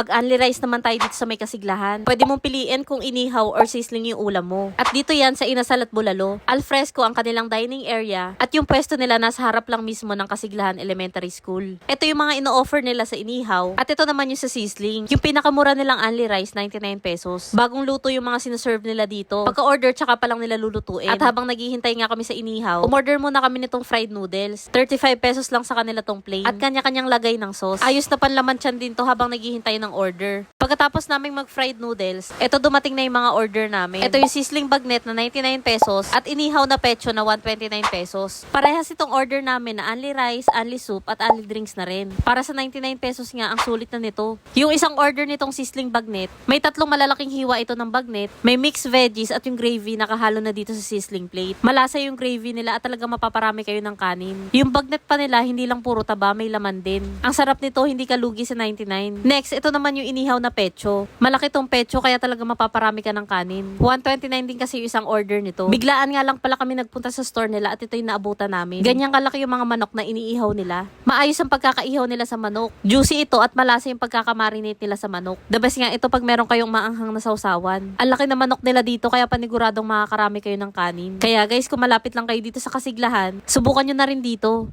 Mag-only rice naman tayo dito sa may kasiglahan. Pwede mong piliin kung inihaw or sizzling yung ulam mo. At dito yan sa Inasal at Bulalo. Alfresco ang kanilang dining area at yung pwesto nila nasa harap lang mismo ng Kasiglahan Elementary School. Ito yung mga ino-offer nila sa inihaw at ito naman yung sa sizzling. Yung pinakamura nilang only rice, 99 pesos. Bagong luto yung mga sinaserve nila dito. Pagka-order, tsaka pa lang nila lulutuin. At habang naghihintay nga kami sa inihaw, umorder muna kami nitong fried noodles. 35 pesos lang sa kanila tong plain. At kanya-kanyang lagay ng sauce. Ayos na panlaman tiyan din to habang naghihintay ng order. Pagkatapos naming mag-fried noodles, eto dumating na yung mga order namin. Ito yung sizzling bagnet na 99 pesos at inihaw na pecho na 129 pesos. Parehas itong order namin na only rice, only soup at only drinks na rin. Para sa 99 pesos nga, ang sulit na nito. Yung isang order nitong sizzling bagnet, may tatlong malalaking hiwa ito ng bagnet, may mixed veggies at yung gravy nakahalo na dito sa sizzling plate. Malasa yung gravy nila at talaga mapaparami kayo ng kanin. Yung bagnet pa nila, hindi lang puro taba, may laman din. Ang sarap nito, hindi kalugi sa 99. Next, naman yung inihaw na pecho. Malaki tong pecho, kaya talaga mapaparami ka ng kanin. 129 din kasi yung isang order nito. Biglaan nga lang pala kami nagpunta sa store nila at ito yung naabutan namin. Ganyan kalaki yung mga manok na iniihaw nila. Maayos ang pagkakaihaw nila sa manok. Juicy ito at malasa yung pagkakamarinate nila sa manok. The best nga ito pag meron kayong maanghang na sausawan. Ang laki na manok nila dito kaya paniguradong makakarami kayo ng kanin. Kaya guys, kung malapit lang kayo dito sa Kasiglahan, subukan nyo na rin dito.